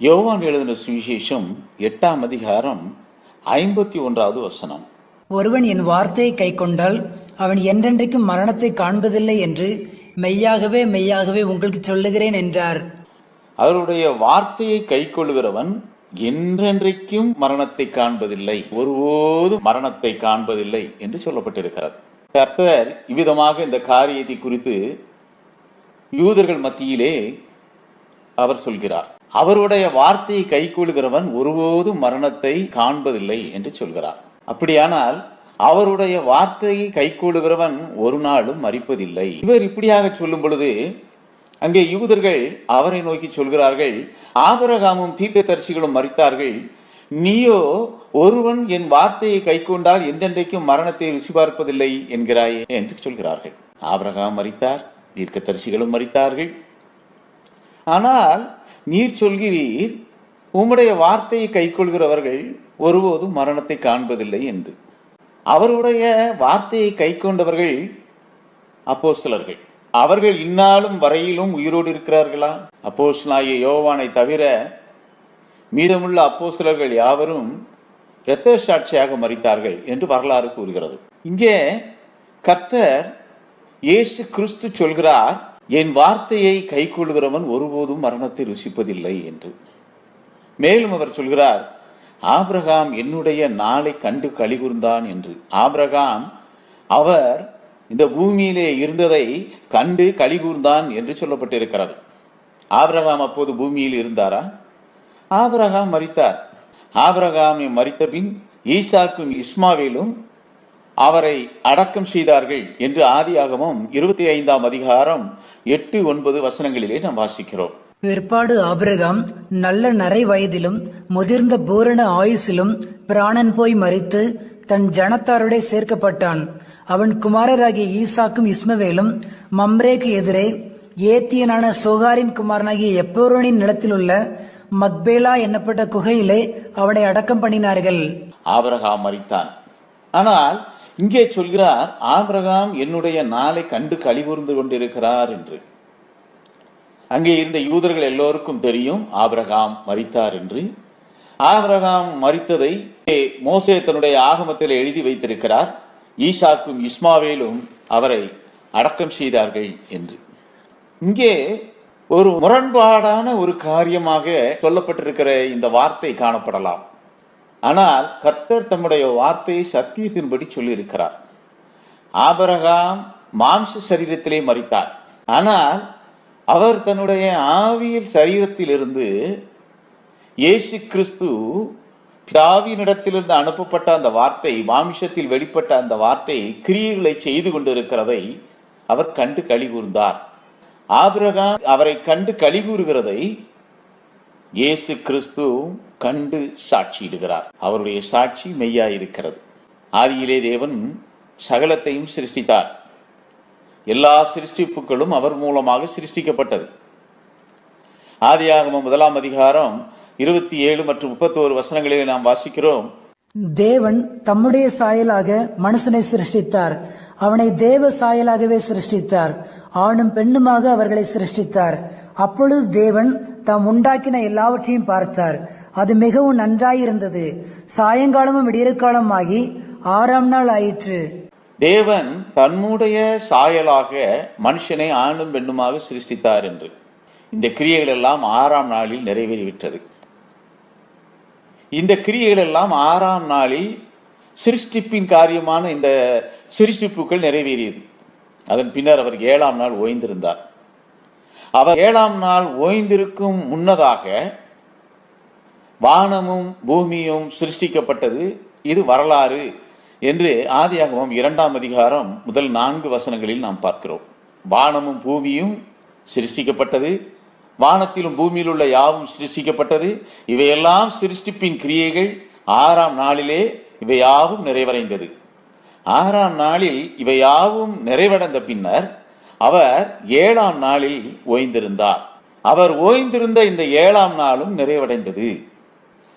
யோவான் எழுதின சுவிசேஷம் எட்டாம் அதிகாரம் ஐம்பத்தி ஒன்றாவது வசனம். ஒருவன் என் வார்த்தையை கைக்கொண்டால் அவன் என்றென்றைக்கும் மரணத்தை காண்பதில்லை என்று மெய்யாகவே மெய்யாகவே உங்களுக்கு சொல்லுகிறேன் என்றார். அவருடைய வார்த்தையை கைக்கொள்கிறவன் என்றென்றைக்கும் மரணத்தை காண்பதில்லை ஒருபோதும் மரணத்தை காண்பதில்லை என்று சொல்லப்பட்டிருக்கிறது. கர்த்தர் இவ்விதமாக இந்த காரியத்தை குறித்து யூதர்கள் மத்தியிலே அவர் சொல்கிறார். அவருடைய வார்த்தையை கைக்கொள்கிறவன் ஒருபோதும் மரணத்தை காண்பதில்லை என்று சொல்கிறார். அப்படியானால் அவருடைய வார்த்தையை கைக்கொள்கிறவன் ஒரு நாளும் மறிப்பதில்லை. இவர் இப்படியாக சொல்லும் பொழுது அங்கே யூதர்கள் அவரை நோக்கி சொல்கிறார்கள் ஆபரகாமும் தீர்க்கதரிசிகளும் மறித்தார்கள் நீயோ ஒருவன் என் வார்த்தையை கைக்கொண்டால் என்றென்றைக்கும் மரணத்தை ருசி பார்ப்பதில்லை என்கிறாயே என்று சொல்கிறார்கள். ஆபரகாம் மறித்தார் தீர்க்கதரிசிகளும் மறித்தார்கள் ஆனால் நீர் சொல்கிறீர் உம்முடைய வார்த்தையை கைக்கொள்கிறவர்கள் ஒருபோதும் மரணத்தை காண்பதில்லை என்று. அவருடைய வார்த்தையை கைக்கொண்டவர்கள் சிலர்கள் அவர்கள் இந்நாளும் வரையிலும் உயிரோடு இருக்கிறார்களா? அப்போஸ்தலனாகிய யோவானை தவிர மீதமுள்ள அப்போஸ்தலர்கள் யாவரும் இரத்த சாட்சியாக மறித்தார்கள் என்று வரலாறு கூறுகிறது. இங்கே கர்த்தர் இயேசு கிறிஸ்து சொல்கிறார் என் வார்த்தையை கைக்கொள்கிறவன் ஒருபோதும் மரணத்தை ருசிப்பதில்லை என்று. மேலும் அவர் சொல்கிறார் ஆபிரகாம் என்னுடைய நாளை கண்டு கலிகூர்ந்தான் என்று. ஆபிரகாம் அவர் இந்த பூமியிலே இருந்ததை கண்டு கலிகூர்ந்தான் என்று சொல்லப்பட்டிருக்கிறது. ஆபிரகாம் அப்போது பூமியில் இருந்தாரா? ஆபிரகாம் மறித்தார் ஆபிரகாமை மறித்த பின் ஈசாக்கும் இஸ்மாவேலும் அவரை அடக்கம் செய்தார்கள் என்று ஆதியாகமம் இருபத்தி ஐந்தாம் அதிகாரம் எட்டு ஒன்பது வசனங்களிலே நாம் வாசிக்கிறோம். பிற்பாடு ஆபிரகாம் நல்ல நரை வயதிலும் முதிர்ந்த பூரண ஆயுசிலும் பிராணன் போய் மரித்து தன் ஜனத்தாருடைய சேர்க்கப்பட்டான். அவன் குமாரராகிய ஈசாக்கும் இஸ்மவேலும் மம்ரேக்கு எதிரே ஏத்தியனான சோகாரின் குமாரனாகிய எப்போரோனின் நிலத்திலுள்ள மக்பேலா என்னப்பட்ட குகையிலே அவனை அடக்கம் பண்ணினார்கள். ஆபிரகாம் மரித்தான். ஆனால் இங்கே சொல்கிறார் ஆபிரகாம் என்னுடைய நாளை கண்டு கழிவுர்ந்து கொண்டிருக்கிறார் என்று. அங்கே இருந்த யூதர்கள் எல்லோருக்கும் தெரியும் ஆபிரகாம் மறித்தார் என்று. ஆபிரகாம் மறித்ததை மோசே தன்னுடைய ஆகமத்தில் எழுதி வைத்திருக்கிறார் ஈசாக்கும் இஸ்மாவேலும் அவரை அடக்கம் செய்தார்கள் என்று. இங்கே ஒரு முரண்பாடான ஒரு காரியமாக சொல்லப்பட்டிருக்கிற இந்த வார்த்தை காணப்படலாம். ஆனால் கர்த்தர் தம்முடைய வார்த்தையை சத்தியத்தின்படி சொல்லியிருக்கிறார். ஆபரகாம் மாம்ச சரீரத்திலே மறித்தார் ஆனால் அவர் தன்னுடைய ஆவியல் சரீரத்திலிருந்து இயேசு கிறிஸ்து பிதாவினிடத்திலிருந்து அனுப்பப்பட்ட அந்த வார்த்தை மாமிஷத்தில் வெளிப்பட்ட அந்த வார்த்தை கிரியைகளை செய்து கொண்டிருக்கிறதை அவர் கண்டு கழிகூர்ந்தார் ஆபிரகாம் அவரை கண்டு கழிகூறுகிறதை இயேசு கிறிஸ்து கண்டு சாட்சியிடுகிறார். அவருடைய சாட்சி மெய்யா இருக்கிறது ஆதியிலே தேவன் சகலத்தையும் சிருஷ்டித்தார். எல்லா சிருஷ்டிப்புகளும் அவர் மூலமாக சிருஷ்டிக்கப்பட்டது. ஆதியாகம முதலாம் அதிகாரம் இருபத்தி ஏழு மற்றும் முப்பத்தோரு வசனங்களிலே நாம் வாசிக்கிறோம். தேவன் தம்முடைய சாயலாக மனுஷனை சிருஷ்டித்தார். அவனை தேவ சாயலாகவே சிருஷ்டித்தார். ஆணும் பெண்ணுமாக அவர்களை சிருஷ்டித்தார். அப்பொழுது தேவன் தாம் உண்டாக்கின எல்லாவற்றையும் பார்த்தார். அது மிகவும் நன்றாயிருந்தது. சாயங்காலமும் விடியற்காலம் ஆகி ஆறாம் நாள் ஆயிற்று. தேவன் தன்னுடைய சாயலாக மனுஷனை ஆணும் பெண்ணுமாக சிருஷ்டித்தார் என்று. இந்த கிரியைகள் எல்லாம் ஆறாம் நாளில் நிறைவேறிவிட்டது. இந்த கிரியைகள் எல்லாம் ஆறாம் நாளில் சிருஷ்டிப்பின் காரியமான இந்த சிருஷ்டிப்புகள் நிறைவேறியது. அதன் பின்னர் அவர் ஏழாம் நாள் ஓய்ந்திருந்தார். அவர் ஏழாம் நாள் ஓய்ந்திருக்கும் முன்னதாக வானமும் பூமியும் சிருஷ்டிக்கப்பட்டது. இது வரலாறு என்று ஆதியாகவும் இரண்டாம் அதிகாரம் முதல் நான்கு வசனங்களில் நாம் பார்க்கிறோம். வானமும் பூமியும் சிருஷ்டிக்கப்பட்டது. வானத்திலும் பூமியில் உள்ள யாவும் சிருஷ்டிக்கப்பட்டது. இவையெல்லாம் சிருஷ்டிப்பின் கிரியைகள். ஆறாம் நாளிலே இவையாவும் நிறைவடைந்தது. ஆறாம் நாளில் இவையாவும் நிறைவடைந்த பின்னர் அவர் ஏழாம் நாளில் ஓய்ந்திருந்தார். அவர் ஓய்ந்திருந்த இந்த ஏழாம் நாளும் நிறைவடைந்தது.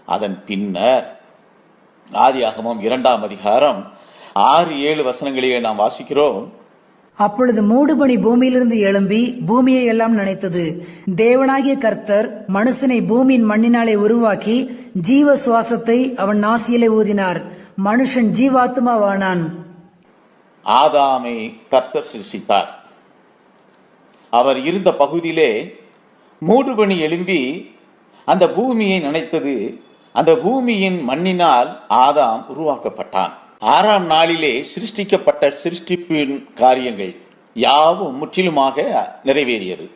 அதன் பின்னர் ஆதியாகமம் இரண்டாம் அதிகாரம் ஆறு ஏழு வசனங்களிலே நாம் வாசிக்கிறோம். அப்பொழுது மூடுபனி பூமியிலிருந்து எழும்பி பூமியை எல்லாம் நனைத்தது. தேவனாகிய கர்த்தர் மனுஷனை பூமியின் மண்ணினாலே உருவாக்கி ஜீவ சுவாசத்தை அவன் நாசியிலே ஊதினார். மனுஷன் ஜீவாத்மாவானான். ஆதாமை கர்த்தர் சிருஷித்தார் அவர் இருந்த பகுதியிலே மூடுபனி எழும்பி அந்த பூமியை நினைத்தது. அந்த பூமியின் மண்ணினால் ஆதாம் உருவாக்கப்பட்டான். ஆறாம் நாளிலே சிருஷ்டிக்கப்பட்ட சிருஷ்டிப்பின் காரியங்கள் யாவும் முற்றிலுமாக நிறைவேறியது.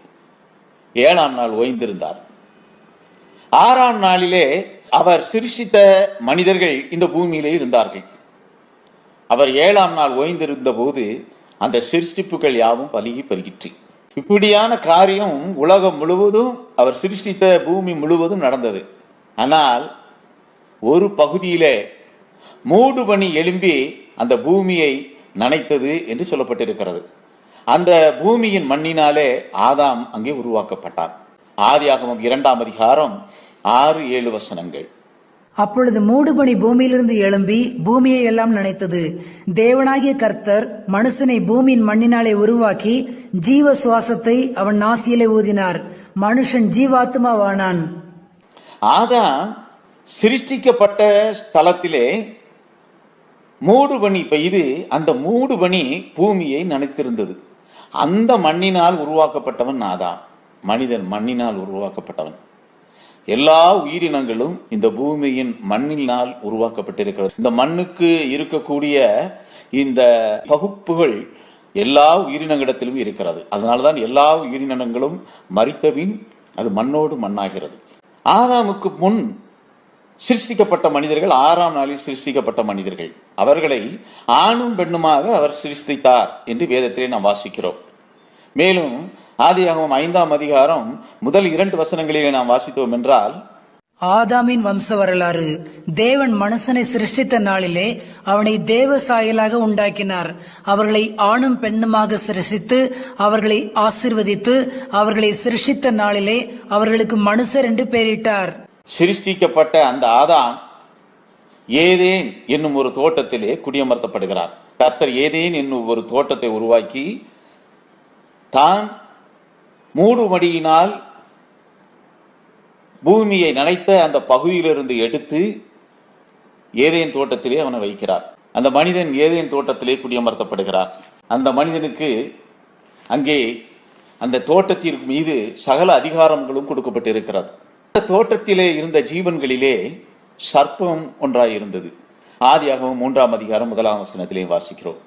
ஏழாம் நாள் ஓய்ந்திருந்தார். ஆறாம் நாளிலே அவர் சிருஷ்டித்த மனிதர்கள் இந்த பூமியிலே இருந்தார்கள். அவர் ஏழாம் நாள் ஓய்ந்திருந்த போது அந்த சிருஷ்டிப்புகள் யாவும் பலகி பெருகிற்று. இப்படியான காரியம் உலகம் முழுவதும் அவர் சிருஷ்டித்த பூமி முழுவதும் நடந்தது. ஆனால் ஒரு பகுதியிலே மூடுபனி எழும்பி அந்த பூமியை நனைத்தது என்று சொல்லப்பட்டிருக்கிறது. அந்த பூமியின் மண்ணினாலே ஆதாம் அங்கே உருவாக்கப்பட்டான் ஆதியாகமம் இரண்டாம் அதிகாரம் ஆறு ஏழு வசனங்கள். அப்பொழுது மூடுபனி பூமியிலிருந்து எழும்பி பூமியை எல்லாம் நனைத்தது. தேவனாகிய கர்த்தர் மனுஷனை பூமியின் மண்ணினாலே உருவாக்கி ஜீவ சுவாசத்தை அவன் நாசியிலே ஊதினார். மனுஷன் ஜீவாத்மாவானான். ஆதாம் சிருஷ்டிக்கப்பட்ட ஸ்தலத்திலே மூடுபனி பெய்து அந்த மூடுபனி பூமியை நனைத்திருந்தது. அந்த மண்ணினால் உருவாக்கப்பட்டவன் ஆதாம் மனிதன் மண்ணினால் உருவாக்கப்பட்டவன். எல்லா உயிரினங்களும் இந்த பூமியின் மண்ணினால் உருவாக்கப்பட்டிருக்கிறது. இந்த மண்ணுக்கு இருக்கக்கூடிய இந்த பகுப்புகள் எல்லா உயிரினங்களிடத்திலும் இருக்கிறது. அதனாலதான் எல்லா உயிரினங்களும் மறித்தபின் அது மண்ணோடு மண்ணாகிறது. ஆதாமுக்கு முன் சிருஷ்டிக்கப்பட்ட மனிதர்கள் ஆறாம் நாளில் சிருஷ்டிக்கப்பட்ட மனிதர்கள். அவர்களை ஆணும் பெண்ணுமாக அவர் சிருஷ்டித்தார் என்று வேதத்திலே நாம் வாசிக்கிறோம். மேலும் ஆதியாகவும் ஐந்தாம் அதிகாரம் முதல் இரண்டு வசனங்களிலே நாம் வாசித்தோம் என்றால் ஆதாமின் வம்ச வரலாறு தேவன் மனுஷனை சிருஷ்டித்த நாளிலே அவனை தேவ சாயலாக உண்டாக்கினார். அவர்களை ஆணும் பெண்ணுமாக சிருஷ்டித்து அவர்களை ஆசிர்வதித்து அவர்களை சிருஷ்டித்த நாளிலே அவர்களுக்கு மனுஷர் என்று பெயரிட்டார். சிருஷ்டிக்கப்பட்ட அந்த ஆதாம் ஏதேன் என்னும் ஒரு தோட்டத்திலே குடியமர்த்தப்படுகிறார். கர்த்தர் ஏதேன் என்னும் ஒரு தோட்டத்தை உருவாக்கி தான் மூடுமடியினால் பூமியை நனைத்த அந்த பகுதியிலிருந்து எடுத்து ஏதேன் தோட்டத்திலே அவனை வைக்கிறார். அந்த மனிதன் ஏதேன் தோட்டத்திலே குடியமர்த்தப்படுகிறார். அந்த மனிதனுக்கு அங்கே அந்த தோட்டத்தின் மீது சகல அதிகாரங்களும் கொடுக்கப்பட்டிருக்கிறது. தோட்டத்திலே இருந்த ஜீவன்களிலே சர்ப்பம் ஒன்றாய் இருந்தது ஆதியாகவும் மூன்றாம் அதிகாரம் முதலாம் வசனத்திலே வாசிக்கிறோம்.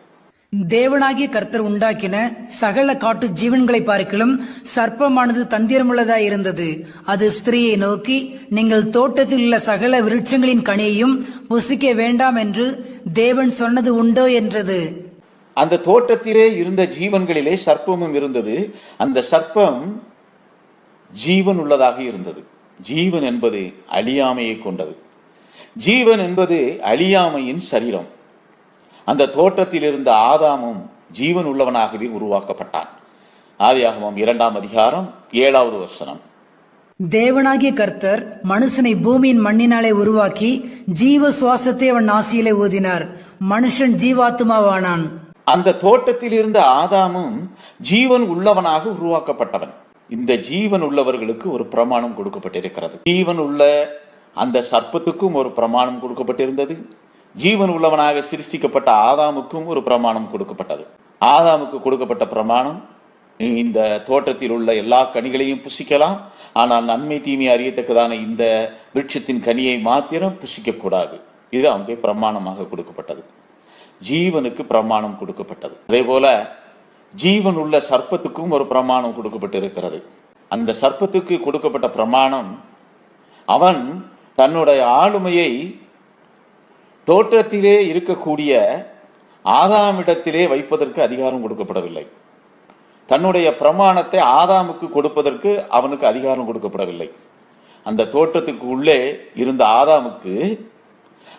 தேவனாகிய கர்த்தர் உண்டாக்கின சகல காட்டு ஜீவன்களை பார்க்கிலும் சர்ப்பமானது தந்திரமுள்ளதாய் இருந்தது அது ஸ்திரீயை நோக்கி நீங்கள் தோட்டத்தில் உள்ள சகல விருட்சங்களின் கனியையும் புசிக்க வேண்டாம் என்று தேவன் சொன்னது உண்டோ? என்றது. அந்த தோட்டத்திலே இருந்த ஜீவன்களிலே சர்ப்பமும் இருந்தது. அந்த சர்ப்பம் ஜீவன் உள்ளதாக இருந்தது. ஜீவன் என்பது அழியாமையை கொண்டது. ஜீவன் என்பது அழியாமையின் சரீரம். அந்த தோட்டத்தில் இருந்த ஆதாமும் ஜீவன் உள்ளவனாகவே உருவாக்கப்பட்டான். ஆதியாகமம் இரண்டாம் அதிகாரம் ஏழாவது வசனம். தேவனாகிய கர்த்தர் மனுஷனை பூமியின் மண்ணினாலே உருவாக்கி ஜீவ சுவாசத்தை அவன் நாசியிலே ஊதினார். மனுஷன் ஜீவாத்மாவானான். அந்த தோட்டத்தில் இருந்த ஆதாமும் ஜீவன் உள்ளவனாக உருவாக்கப்பட்டவன். இந்த ஜீவன் உள்ளவர்களுக்கு ஒரு பிரமாணம் கொடுக்கப்பட்டிருக்கிறது. ஜீவன் உள்ள அந்த சர்ப்பத்துக்கும் ஒரு பிரமாணம் கொடுக்கப்பட்டிருந்தது. ஜீவன் உள்ளவனாக சிருஷ்டிக்கப்பட்ட ஆதாமுக்கும் ஒரு பிரமாணம் கொடுக்கப்பட்டது. ஆதாமுக்கு கொடுக்கப்பட்ட பிரமாணம் நீ இந்த தோட்டத்தில் உள்ள எல்லா கனிகளையும் புசிக்கலாம். ஆனால் நன்மை தீமை அறியத்தக்கதான இந்த விருட்சத்தின் கனியை மாத்திரம் புசிக்க கூடாது இது அங்கே பிரமாணமாக கொடுக்கப்பட்டது. ஜீவனுக்கு பிரமாணம் கொடுக்கப்பட்டது. அதே போல ஜீவன் உள்ள சர்ப்பத்துக்கும் ஒரு பிரமாணம் கொடுக்கப்பட்டிருக்கிறது. அந்த சர்ப்பத்துக்கு கொடுக்கப்பட்ட பிரமாணம் அவன் தன்னுடைய ஆளுமையை தோற்றத்திலே இருக்கக்கூடிய ஆதாமிடத்திலே வைப்பதற்கு அதிகாரம் கொடுக்கப்படவில்லை. தன்னுடைய பிரமாணத்தை ஆதாமுக்கு கொடுப்பதற்கு அவனுக்கு அதிகாரம் கொடுக்கப்படவில்லை. அந்த தோற்றத்துக்கு உள்ளே இருந்த ஆதாமுக்கு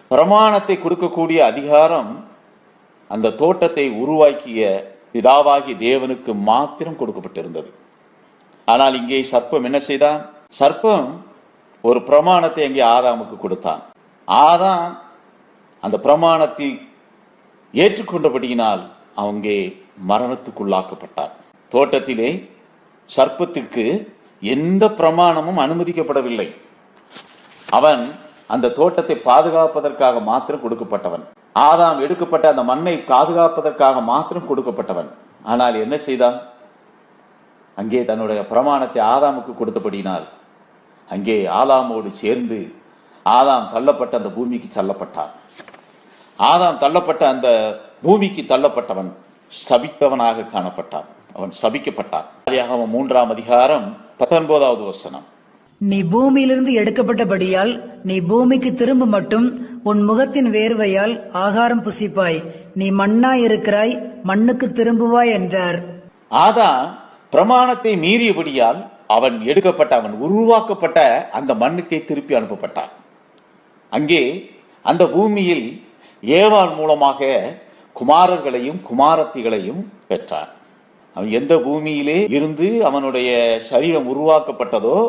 பிரமாணத்தை கொடுக்கக்கூடிய அதிகாரம் அந்த தோட்டத்தை உருவாக்கிய பிதாவாகி தேவனுக்கு மாத்திரம் கொடுக்கப்பட்டிருந்தது. ஆனால் இங்கே சர்ப்பம் என்ன செய்தான்? சர்ப்பம் ஒரு பிரமாணத்தை அங்கே ஆதாமுக்கு கொடுத்தான். ஆதாம் அந்த பிரமாணத்தை ஏற்றுக்கொண்டபடியினால் அங்கே மரணத்துக்குள்ளாக்கப்பட்டான். தோட்டத்திலே சர்ப்பத்துக்கு எந்த பிரமாணமும் அனுமதிக்கப்படவில்லை. அவன் அந்த தோட்டத்தை பாதுகாப்பதற்காக மாத்திரம் கொடுக்கப்பட்டவன். ஆதாம் எடுக்கப்பட்ட அந்த மண்ணை பாதுகாப்பதற்காக மாத்திரம் கொடுக்கப்பட்டவன். ஆனால் என்ன செய்தான்? அங்கே தன்னுடைய பிரமாணத்தை ஆதாமுக்கு கொடுத்தபடினால் அங்கே ஆதாமோடு சேர்ந்து ஆதாம் தள்ளப்பட்ட அந்த பூமிக்கு தள்ளப்பட்டான். ஆதாம் தள்ளப்பட்ட அந்த பூமிக்கு தள்ளப்பட்டவன் சபிப்பவனாக காணப்பட்டான். அவன் சபிக்கப்பட்டான். மூன்றாம் அதிகாரம் பத்தொன்பதாவது வசனம். நீ பூமியிலிருந்து எடுக்கப்பட்டபடியால் நீ பூமிக்கு திரும்ப மட்டும் உன் முகத்தின் வேர்வையால் ஆகாரம் புசிப்பாய். நீ மண்ணாய் இருக்கிறாய் மண்ணுக்கு திரும்புவாய் என்றார். ஆதா பிரமாணத்தை மீறியபடியால் அவன் எடுக்கப்பட்ட அவன் உருவாக்கப்பட்ட அந்த மண்ணுக்கே திருப்பி அனுப்பப்பட்டான். அங்கே அந்த பூமியில் ஏவாள் மூலமாக குமாரர்களையும் குமாரத்திகளையும் பெற்றான். அவன் எந்த பூமியிலே இருந்து அவனுடைய சரீரம் உருவாக்கப்பட்டதோ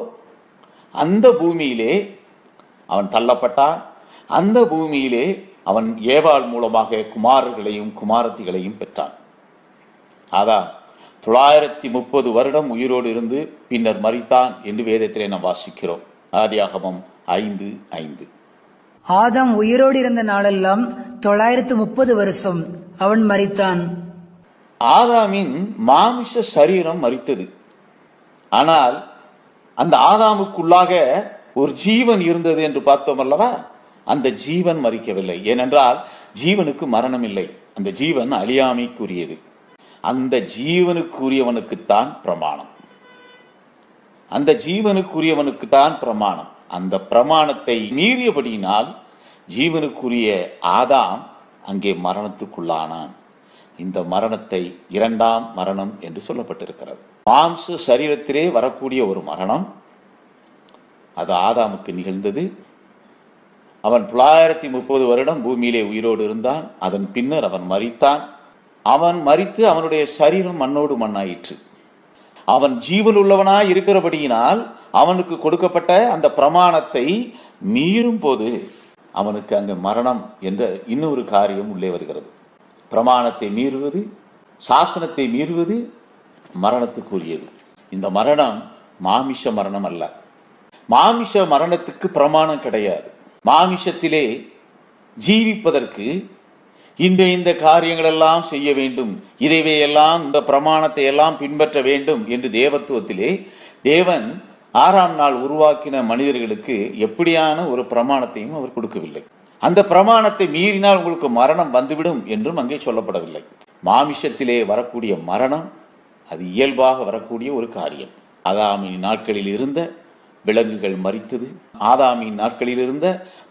அந்த பூமியிலே அவன் தள்ளப்பட்டான். அந்த பூமியிலே அவன் ஏவாள் மூலமாக குமாரர்களையும் குமாரத்திகளையும் பெற்றான். அதான் தொள்ளாயிரத்தி முப்பது வருடம் உயிரோடு இருந்து பின்னர் மரித்தான் என்று வேதத்திலே நாம் வாசிக்கிறோம். ஆதியாகமம் ஐந்து ஐந்து. ஆதாம் உயிரோடு இருந்த நாளெல்லாம் தொள்ளாயிரத்து முப்பது வருஷம் அவன் மரித்தான். ஆதாமின் மாமிச சரீரம் மரித்தது. ஆனால் அந்த ஆதாமுக்குள்ளாக ஒரு ஜீவன் இருந்தது என்று பார்த்தோம் அல்லவா? அந்த ஜீவன் மறிக்கவில்லை ஏனென்றால் ஜீவனுக்கு மரணம் இல்லை. அந்த ஜீவன் அழியாமைக்குரியது. அந்த ஜீவனுக்குரியவனுக்குத்தான் பிரமாணம். அந்த ஜீவனுக்குரியவனுக்குத்தான் பிரமாணம். அந்த பிரமாணத்தை மீறியபடியினால் ஜீவனுக்குரிய ஆதாம் அங்கே மரணத்துக்குள்ளானான். இந்த மரணத்தை இரண்டாம் மரணம் என்று சொல்லப்பட்டிருக்கிறது. மாம்ச சரீரத்திலே வரக்கூடிய ஒரு மரணம். அது ஆதாமுக்கு நிகழ்ந்தது. அவன் தொள்ளாயிரத்தி முப்பது வருடம் பூமியிலே உயிரோடு இருந்தான். அதன் பின்னர் அவன் மறித்தான் அவன் மறித்து அவனுடைய சரீரம் மண்ணோடு மண்ணாயிற்று. அவன் ஜீவன் உள்ளவனாய் இருக்கிறபடியினால் அவனுக்கு கொடுக்கப்பட்ட அந்த பிரமாணத்தை மீறும் போது அவனுக்கு அங்கு மரணம் என்ற இன்னொரு காரியம் உள்ளே வருகிறது. பிரமாணத்தை மீறுவது சாசனத்தை மீறுவது மரணத்துக்குரியது. இந்த மரணம் மாமிஷ மரணம் அல்ல. மாமிஷ மரணத்துக்கு பிரமாணம் கிடையாது. மாமிஷத்திலே ஜீவிப்பதற்கு இந்த இந்த காரியங்கள் எல்லாம் செய்ய வேண்டும். இதைவே எல்லாம் இந்த பிரமாணத்தை எல்லாம் பின்பற்ற வேண்டும் என்று தேவத்துவத்திலே தேவன் ஆறாம் நாள் உருவாக்கின மனிதர்களுக்கு எப்படியான ஒரு பிரமாணத்தையும் அவர் கொடுக்கவில்லை. அந்த பிரமாணத்தை மீறினால் உங்களுக்கு மரணம் வந்துவிடும் என்றும் அங்கே சொல்லப்படவில்லை. மாமிஷத்திலே வரக்கூடிய மரணம் அது இயல்பாக வரக்கூடிய ஒரு காரியம். ஆதாமின் நாட்களில் இருந்த விலங்குகள் மறித்தது ஆதாமின் நாட்களில் இருந்த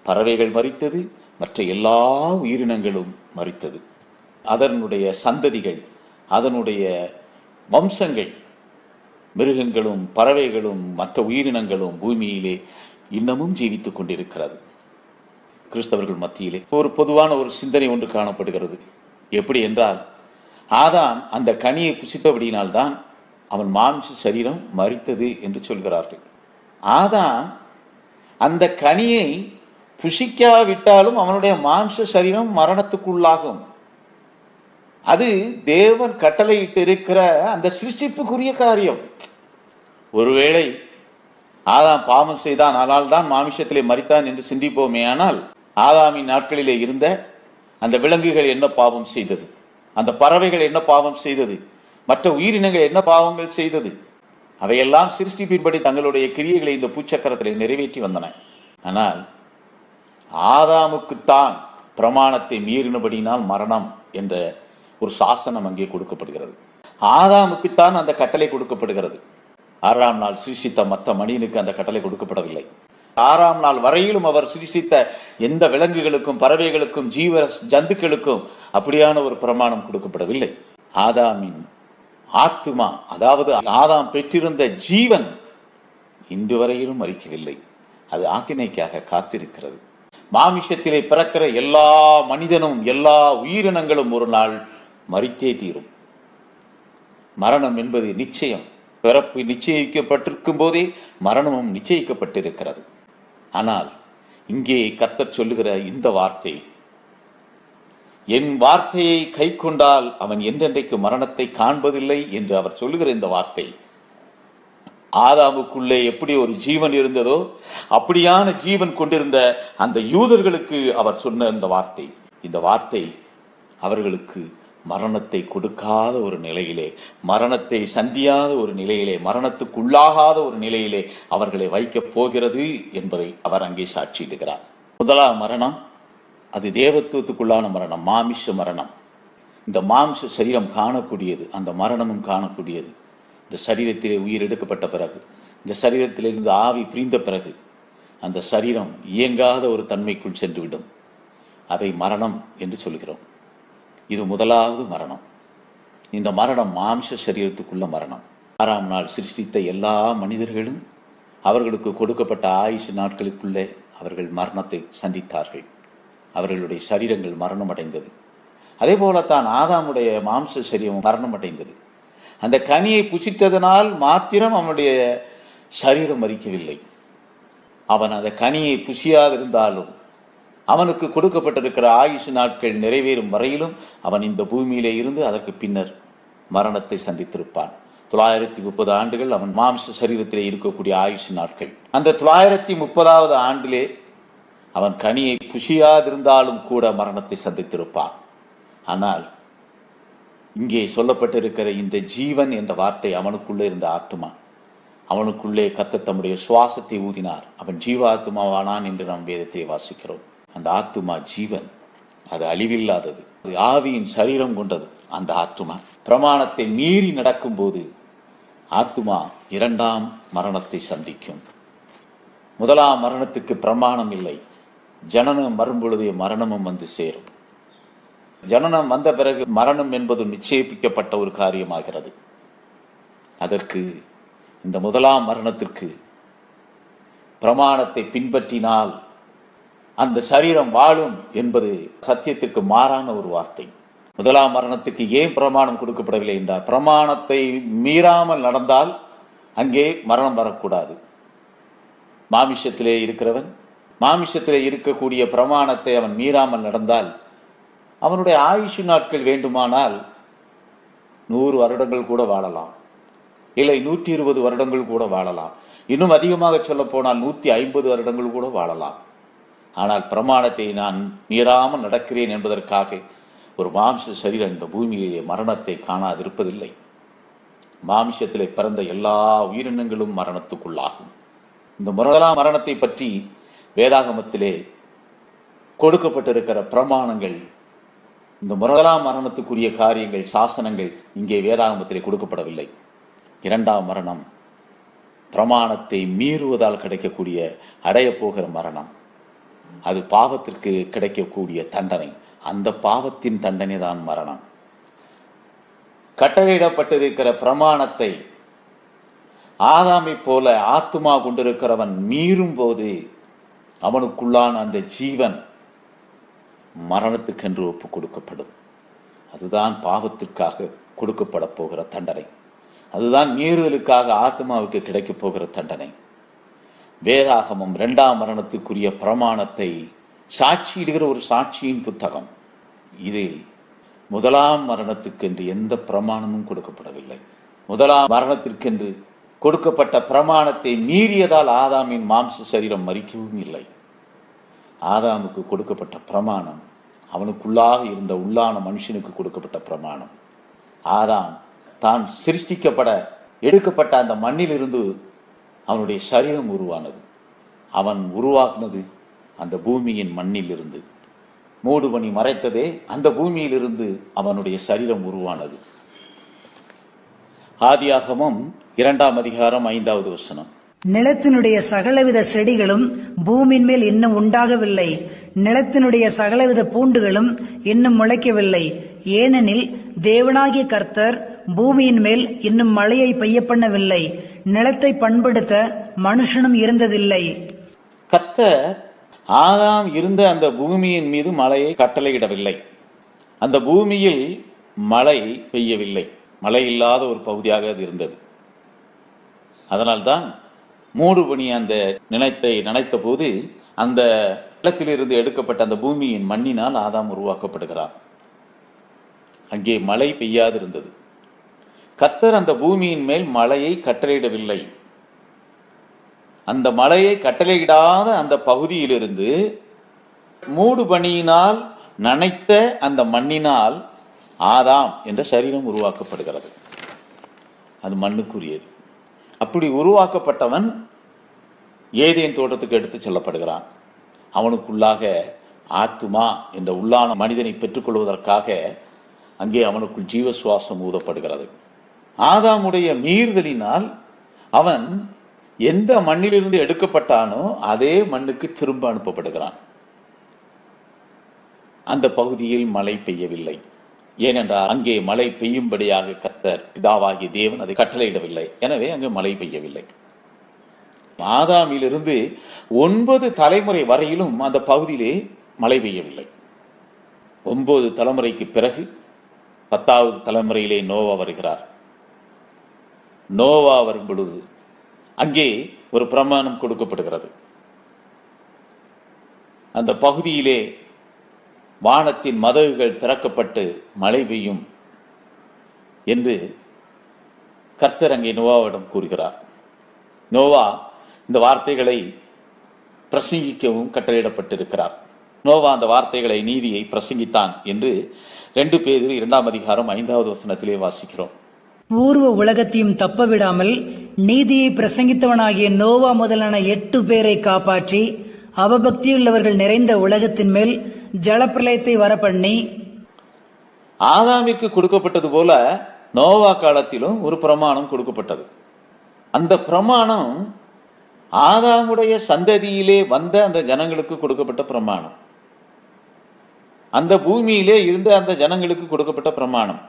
பறவைகள் மறித்தது மற்ற எல்லா உயிரினங்களும் மறித்தது அதனுடைய சந்ததிகள் அதனுடைய வம்சங்கள் மிருகங்களும் பறவைகளும் மற்ற உயிரினங்களும் பூமியிலே இன்னமும் ஜீவித்துக் கொண்டிருக்கிறது. கிறிஸ்தவர்கள் மத்தியிலே. ஒரு பொதுவான ஒரு சிந்தனை ஒன்று காணப்படுகிறது. எப்படி என்றால் ஆதான் அந்த கனியை புசித்தபடியினால்தான் அவன் மாம்ச சரீரம் மறித்தது என்று சொல்கிறார்கள். ஆதான் அந்த கனியை புசிக்காவிட்டாலும் அவனுடைய மாம்ச சரீரம் மரணத்துக்குள்ளாகும். அது தேவன் கட்டளையிட்டு இருக்கிற அந்த சிருஷ்டிப்புக்குரிய காரியம். ஒருவேளை ஆதாம் பாவம் செய்தான் ஆனால் தான் மாமிஷத்திலே மறித்தான் என்று சிந்திப்போமே ஆனால் ஆதாமின் நாட்களிலே இருந்த அந்த விலங்குகள் என்ன பாவம் செய்தது? அந்த பறவைகள் என்ன பாவம் செய்தது? மற்ற உயிரினங்கள் என்ன பாவங்கள் செய்தது? அவையெல்லாம் சிருஷ்டிப்பின்படி தங்களுடைய கிரியைகளை இந்த பூச்சக்கரத்திலே நிறைவேற்றி வந்தன. ஆனால் ஆதாமுக்குத்தான் பிரமாணத்தை மீறினபடினால் மரணம் என்ற ஒரு சாசனம் அங்கே கொடுக்கப்படுகிறது. ஆதாமுக்குத்தான் அந்த கட்டளை கொடுக்கப்படுகிறது. ஆறாம் நாள் சிருஷித்த மற்ற மனிதனுக்கு அந்த கட்டளை கொடுக்கப்படவில்லை. ஆறாம் நாள் வரையிலும் அவர் சிருஷித்த எந்த விலங்குகளுக்கும் பறவைகளுக்கும் ஜீவ ஜந்துக்களுக்கும் அப்படியான ஒரு பிரமாணம் கொடுக்கப்படவில்லை. ஆதாமின் ஆத்துமா அதாவது ஆதாம் பெற்றிருந்த ஜீவன் இன்று வரையிலும் மறிக்கவில்லை. அது ஆக்கினைக்காக காத்திருக்கிறது. மாமிஷத்திலே பிறக்கிற எல்லா மனிதனும் எல்லா உயிரினங்களும் ஒரு நாள் மறித்தே தீரும். மரணம் என்பது நிச்சயம். பிறப்பு நிச்சயிக்கப்பட்டிருக்கும் போதே மரணமும் நிச்சயிக்கப்பட்டிருக்கிறது. ஆனால் இங்கே கத்தர் சொல்லுகிற இந்த வார்த்தை என் வார்த்தையை கை கொண்டால் அவன் என்றென்றைக்கு மரணத்தை காண்பதில்லை என்று அவர் சொல்லுகிற இந்த வார்த்தை ஆதாமுக்குள்ளே எப்படி ஒரு ஜீவன் இருந்ததோ அப்படியான ஜீவன் கொண்டிருந்த அந்த யூதர்களுக்கு அவர் சொன்ன இந்த வார்த்தை. இந்த வார்த்தை அவர்களுக்கு மரணத்தை கொடுக்காத ஒரு நிலையிலே மரணத்தை சந்தியாத ஒரு நிலையிலே மரணத்துக்குள்ளாகாத ஒரு நிலையிலே அவர்களை வைக்கப் போகிறது என்பதை அவர் அங்கே சாட்சியிடுகிறார். முதலாம் மரணம் அது தேவத்துவத்துக்குள்ளான மரணம் மாமிஷ மரணம். இந்த மாம்ச சரீரம் காணக்கூடியது அந்த மரணமும் காணக்கூடியது. இந்த சரீரத்திலே உயிர் எடுக்கப்பட்ட பிறகு இந்த சரீரத்திலிருந்து ஆவி பிரிந்த பிறகு அந்த சரீரம் இயங்காத ஒரு தன்மைக்குள் சென்றுவிடும். அதை மரணம் என்று சொல்கிறோம். இது முதலாவது மரணம். இந்த மரணம் மாம்ச சரீரத்துக்குள்ள மரணம். ஆறாம் நாள் சிருஷ்டித்த எல்லா மனிதர்களும் அவர்களுக்கு கொடுக்கப்பட்ட ஆயுசு நாட்களுக்குள்ளே அவர்கள் மரணத்தை சந்தித்தார்கள். அவர்களுடைய சரீரங்கள் மரணம் அடைந்தது அதே போலத்தான் ஆதாமுடைய மாம்ச சரீரம் மரணம் அடைந்தது அந்த கனியை புசித்ததனால் மாத்திரம் அவனுடைய சரீரம் மறிக்கவில்லை அவன் அந்த கனியை புசியாதிருந்தாலும் அவனுக்கு கொடுக்கப்பட்டிருக்கிற ஆயுசு நாட்கள் நிறைவேறும் வரையிலும் அவன் இந்த பூமியிலே இருந்து அதற்கு பின்னர் மரணத்தை சந்தித்திருப்பான். தொள்ளாயிரத்தி முப்பது ஆண்டுகள் அவன் மாம்ச சரீரத்திலே இருக்கக்கூடிய ஆயுசு நாட்கள். அந்த தொள்ளாயிரத்தி முப்பதாவது ஆண்டிலே அவன் கனியை குஷியாதிருந்தாலும் கூட மரணத்தை சந்தித்திருப்பான். ஆனால் இங்கே சொல்லப்பட்டிருக்கிற இந்த ஜீவன் என்ற வார்த்தை அவனுக்குள்ளே இருந்த ஆத்மா அவனுக்குள்ளே கத்த தம்முடைய சுவாசத்தை ஊதினார். அவன் ஜீவாத்மாவானான் என்று நாம் வேதத்தை வாசிக்கிறோம். அந்த ஆத்துமா ஜீவன். அது அழிவில்லாதது. அது ஆவியின் சரீரம் கொண்டது. அந்த ஆத்துமா பிரமாணத்தை மீறி நடக்கும்போது ஆத்துமா இரண்டாம் மரணத்தை சந்திக்கும். முதலாம் மரணத்துக்கு பிரமாணம் இல்லை. ஜனனம் வரும்பொழுதே மரணமும் வந்து சேரும். ஜனனம் வந்த பிறகு மரணம் என்பது நிச்சயிப்பிக்கப்பட்ட ஒரு காரியமாகிறது. அதற்கு இந்த முதலாம் மரணத்திற்கு பிரமாணத்தை பின்பற்றினால் அந்த சரீரம் வாழும் என்பது சத்தியத்திற்கு மாறான ஒரு வார்த்தை. முதலாம் மரணத்துக்கு ஏன் பிரமாணம் கொடுக்கப்படவில்லை என்றால் பிரமாணத்தை மீறாமல் நடந்தால் அங்கே மரணம் வரக்கூடாது. மாமிஷத்திலே இருக்கிறவன் மாமிஷத்திலே இருக்கக்கூடிய பிரமாணத்தை அவன் மீறாமல் நடந்தால் அவனுடைய ஆயுஷு நாட்கள் வேண்டுமானால் நூறு வருடங்கள் கூட வாழலாம். இல்லை நூற்றி இருபது வருடங்கள் கூட வாழலாம். இன்னும் அதிகமாக சொல்ல போனால் நூற்றி ஐம்பது வருடங்கள் கூட வாழலாம். ஆனால் பிரமாணத்தை நான் மீறாமல் நடக்கிறேன் என்பதற்காக ஒரு மாம்ச சரீரம் இந்த பூமியிலே மரணத்தை காணாதிருப்பதில்லை. மாம்சத்திலே பிறந்த எல்லா உயிரினங்களும் மரணத்துக்குள்ளாகும். இந்த முதலாம் மரணத்தை பற்றி வேதாகமத்திலே கொடுக்கப்பட்டிருக்கிற பிரமாணங்கள் இந்த முதலாம் மரணத்துக்குரிய காரியங்கள் சாசனங்கள் இங்கே வேதாகமத்திலே கொடுக்கப்படவில்லை. இரண்டாம் மரணம் பிரமாணத்தை மீறுவதால் கிடைக்கக்கூடிய அடையப் போகிற மரணம். அது பாவத்திற்கு கிடைக்கக்கூடிய தண்டனை. அந்த பாவத்தின் தண்டனை தான் மரணம். கட்டளையிடப்பட்டிருக்கிற பிரமாணத்தை ஆதாமை போல ஆத்துமா கொண்டிருக்கிறவன் மீறும் போது அவனுக்குள்ளான அந்த ஜீவன் மரணத்துக்கென்று ஒப்பு கொடுக்கப்படும். அதுதான் பாவத்திற்காக கொடுக்கப்பட போகிற தண்டனை. அதுதான் மீறுதலுக்காக ஆத்மாவுக்கு கிடைக்கப் போகிற தண்டனை. வேதாகமம் இரண்டாம் மரணத்துக்குரிய பிரமாணத்தை சாட்சியிடுகிற ஒரு சாட்சியின் புத்தகம். இது முதலாம் மரணத்துக்கென்று எந்த பிரமாணமும் கொடுக்கப்படவில்லை. முதலாம் மரணத்திற்கென்று கொடுக்கப்பட்ட பிரமாணத்தை மீறியதால் ஆதாமின் மாம்ச சரீரம் மறிக்கவும் இல்லை. ஆதாமுக்கு கொடுக்கப்பட்ட பிரமாணம் அவனுக்குள்ளாக இருந்த உள்ளான மனுஷனுக்கு கொடுக்கப்பட்ட பிரமாணம். ஆதாம் தான் சிருஷ்டிக்கப்பட எடுக்கப்பட்ட அந்த மண்ணிலிருந்து அவனுடைய சரீரம் உருவானது. அவன் உருவாக்குனது அந்த பூமியின் மண்ணில் இருந்து மூடுபனி மறைத்ததே அந்த பூமியிலிருந்து அவனுடைய சரீரம் உருவானது. ஆதியாகமும் இரண்டாம் அதிகாரம் ஐந்தாவது வசனம். நிலத்தினுடைய சகலவித செடிகளும் பூமியின் மேல் இன்னும் உண்டாகவில்லை. நிலத்தினுடைய சகலவித பூண்டுகளும் இன்னும் முளைக்கவில்லை. ஏனெனில் தேவனாகிய கர்த்தர் பூமியின் மேல் இன்னும் மழையை பெய்ய பண்ணவில்லை நிலத்தை பண்படுத்த மனுஷனும் இருந்ததில்லை. கத்த ஆதாம் இருந்த அந்த பூமியின் மீது மழையை கட்டளையிடவில்லை. அந்த பூமியில் மழை பெய்யவில்லை. மழை இல்லாத ஒரு பகுதியாக அது இருந்தது. அதனால்தான் மூடுபனி அந்த நிலத்தை நினைத்த போது அந்த நிலத்திலிருந்து எடுக்கப்பட்ட அந்த பூமியின் மண்ணினால் ஆதாம் உருவாக்கப்படுகிறார். அங்கே மழை பெய்யாது இருந்தது கர்த்தர் அந்த பூமியின் மேல் மழையை கட்டளையிடவில்லை. அந்த மழையை கட்டளையிடாத அந்த பகுதியிலிருந்து மூடு பணியினால் நனைத்த அந்த மண்ணினால் ஆதாம் என்ற சரீரம் உருவாக்கப்படுகிறது. அது மண்ணுக்குரியது. அப்படி உருவாக்கப்பட்டவன் ஏதேன் தோட்டத்துக்கு எடுத்து செல்லப்படுகிறான். அவனுக்குள்ளாக ஆத்துமா என்ற உள்ளான மனிதனை பெற்றுக்கொள்வதற்காக அங்கே அவனுக்குள் ஜீவ சுவாசம் ஊதப்படுகிறது. ஆதாமுடைய மீறுதலினால் அவன் எந்த மண்ணிலிருந்து எடுக்கப்பட்டானோ அதே மண்ணுக்கு திரும்ப அனுப்பப்படுகிறான். அந்த பகுதியில் மழை பெய்யவில்லை. ஏனென்றால் அங்கே மழை பெய்யும்படியாக கத்தர் பிதாவாகிய தேவன் அதை கட்டளையிடவில்லை. எனவே அங்கே மழை பெய்யவில்லை. ஆதாமிலிருந்து ஒன்பது தலைமுறை வரையிலும் அந்த பகுதியிலே மழை பெய்யவில்லை. ஒன்பது தலைமுறைக்கு பிறகு பத்தாவது தலைமுறையிலே நோவா வருகிறார். நோவா வரும் பொழுது அங்கே ஒரு பிரமாணம் கொடுக்கப்படுகிறது. அந்த பகுதியிலே வானத்தின் மதகுகள் திறக்கப்பட்டு மழை பெய்யும் என்று கர்த்தர் அங்கே நோவாவிடம் கூறுகிறார். நோவா இந்த வார்த்தைகளை பிரசங்கிக்கவும் கட்டளையிடப்பட்டிருக்கிறார். நோவா அந்த வார்த்தைகளை நீதியை பிரசங்கித்தான் என்று ரெண்டு பேர் இரண்டாம் அதிகாரம் ஐந்தாவது வசனத்திலே வாசிக்கிறோம். பூர்வ உலகத்தையும் தப்ப விடாமல் நீதியை பிரசங்கித்தவனாகிய நோவா முதலான எட்டு பேரை காப்பாற்றி அவபக்தியுள்ளவர்கள் நிறைந்த உலகத்தின் மேல் ஜலப்பிரளயத்தை வரப்பண்ணி ஆதாமிற்கு கொடுக்கப்பட்டது போல நோவா காலத்திலும் ஒரு பிரமாணம் கொடுக்கப்பட்டது. அந்த பிரமாணம் ஆதாமுடைய சந்ததியிலே வந்த அந்த ஜனங்களுக்கு கொடுக்கப்பட்ட பிரமாணம். அந்த பூமியிலே இருந்த அந்த ஜனங்களுக்கு கொடுக்கப்பட்ட பிரமாணம்.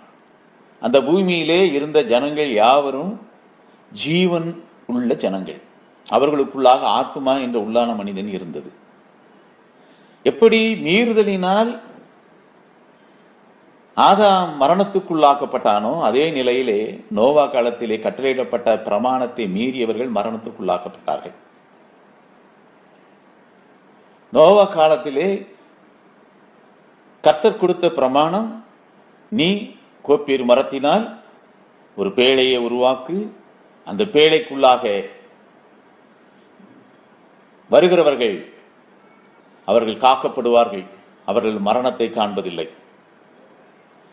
அந்த பூமியிலே இருந்த ஜனங்கள் யாவரும் ஜீவன் உள்ள ஜனங்கள். அவர்களுக்குள்ளாக ஆத்மா என்ற உள்ளான மனிதன் இருந்தது. எப்படி மீறுதலினால் ஆதாம் மரணத்துக்குள்ளாக்கப்பட்டானோ அதே நிலையிலே நோவா காலத்திலே கட்டளையிடப்பட்ட பிரமாணத்தை மீறியவர்கள் மரணத்துக்குள்ளாக்கப்பட்டார்கள். நோவா காலத்திலே கத்தர் கொடுத்த பிரமாணம் நீ கோப்பேறு மரத்தினால் ஒரு பேழையை உருவாக்கு அந்த பேழைக்குள்ளாக வருகிறவர்கள் அவர்கள் காக்கப்படுவார்கள் அவர்கள் மரணத்தை காண்பதில்லை.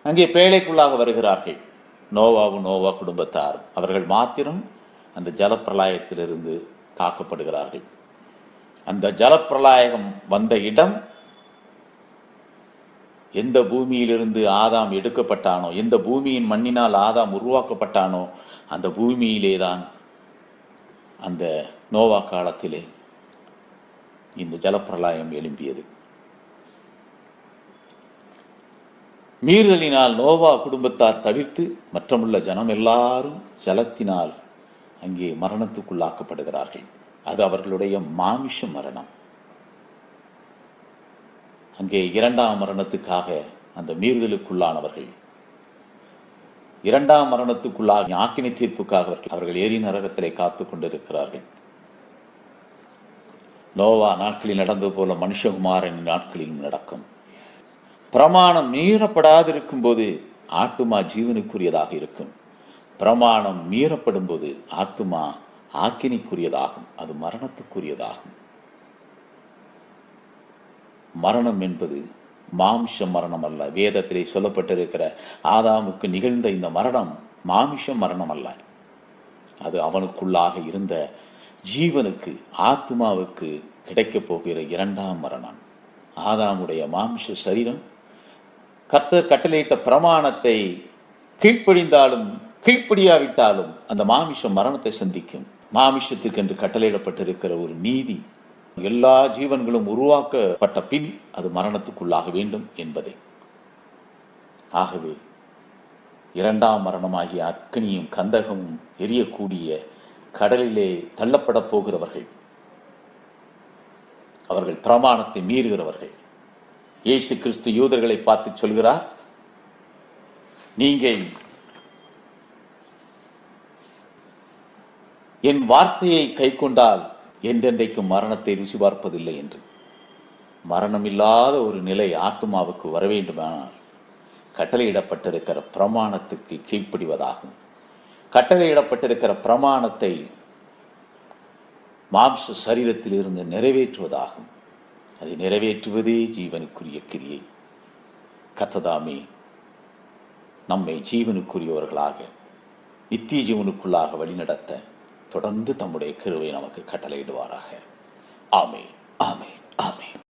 அங்கே பேழைக்குள்ளாக வருகிறார்கள். நோவாவும் நோவா குடும்பத்தார். அவர்கள் மாத்திரம் அந்த ஜலப்பிரளாயத்திலிருந்து காக்கப்படுகிறார்கள். அந்த ஜலப்பிரளாயம் வந்த இடம் எந்த பூமியிலிருந்து ஆதாம் எடுக்கப்பட்டானோ எந்த பூமியின் மண்ணினால் ஆதாம் உருவாக்கப்பட்டானோ அந்த பூமியிலே தான் அந்த நோவா காலத்திலே இந்த ஜலப்பிரளாயம் எழும்பியது. மீறுதலினால் நோவா குடும்பத்தார் தவிர்த்து மற்றமுள்ள ஜனம் எல்லாரும் ஜலத்தினால் அங்கே மரணத்துக்குள்ளாக்கப்படுகிறார்கள். அது அவர்களுடைய மாமிஷ மரணம். அங்கே இரண்டாம் மரணத்துக்காக அந்த மீறுதலுக்குள்ளானவர்கள். இரண்டாம் மரணத்துக்குள்ளாக ஆக்கினை தீர்ப்புக்காக அவர்கள் அவர்கள் நரகத்திலே காத்துக் கொண்டிருக்கிறார்கள். நோவா நாட்களில் நடந்தது போல மனுஷகுமாரன் நாட்களிலும் நடக்கும். பிரமாணம் மீறப்படாதிருக்கும் போது ஆத்துமா ஜீவனுக்குரியதாக இருக்கும். பிரமாணம் மீறப்படும் போது ஆத்துமா ஆக்கினிக்குரியதாகும். அது மரணத்துக்குரியதாகும். மரணம் என்பது மாம்ச மரணம் அல்ல. வேதத்திலே சொல்லப்பட்டிருக்கிற ஆதாமுக்கு நிகழ்ந்த இந்த மரணம் மாமிஷ மரணம் அல்ல. அது அவனுக்குள்ளாக இருந்த ஜீவனுக்கு ஆத்மாவுக்கு கிடைக்கப் போகிற இரண்டாம் மரணம். ஆதாமுடைய மாம்ச சரீரம் கர்த்தர் கட்டளையிட்ட பிரமாணத்தை கீழ்ப்படிந்தாலும் கீழ்ப்படியாவிட்டாலும் அந்த மாமிஷ மரணத்தை சந்திக்கும். மாமிஷத்துக்கு என்று கட்டளையிடப்பட்டிருக்கிற ஒரு நீதி எல்லா ஜீவன்களும் உருவாக்கப்பட்ட பின் அது மரணத்துக்குள்ளாக வேண்டும் என்பதை. ஆகவே இரண்டாம் மரணமாகிய அக்னியும் கந்தகமும் எரியக்கூடிய கடலிலே தள்ளப்பட போகிறவர்கள் அவர்கள் பிரமாணத்தை மீறுகிறவர்கள். இயேசு கிறிஸ்து யூதர்களை பார்த்து சொல்கிறார் நீங்கள் என் வார்த்தையை கை கொண்டால் என்றென்றைக்கும் மரணத்தை ருசி பார்ப்பதில்லை என்று. மரணமில்லாத ஒரு நிலை ஆத்மாவுக்கு வரவேண்டுமானால் கட்டளையிடப்பட்டிருக்கிற பிரமாணத்துக்கு கீழ்ப்படிவதாகும். கட்டளையிடப்பட்டிருக்கிற பிரமாணத்தை மாம்ச சரீரத்தில் இருந்து நிறைவேற்றுவதாகும். அதை நிறைவேற்றுவதே ஜீவனுக்குரிய கிரியை. கத்ததாமே நம்மை ஜீவனுக்குரியவர்களாக நித்திய ஜீவனுக்குள்ளாக வழிநடத்த தொடர்ந்து தம்முடைய கிருவை நமக்கு கட்டளையிடுவாராக. ஆமே ஆமே ஆமே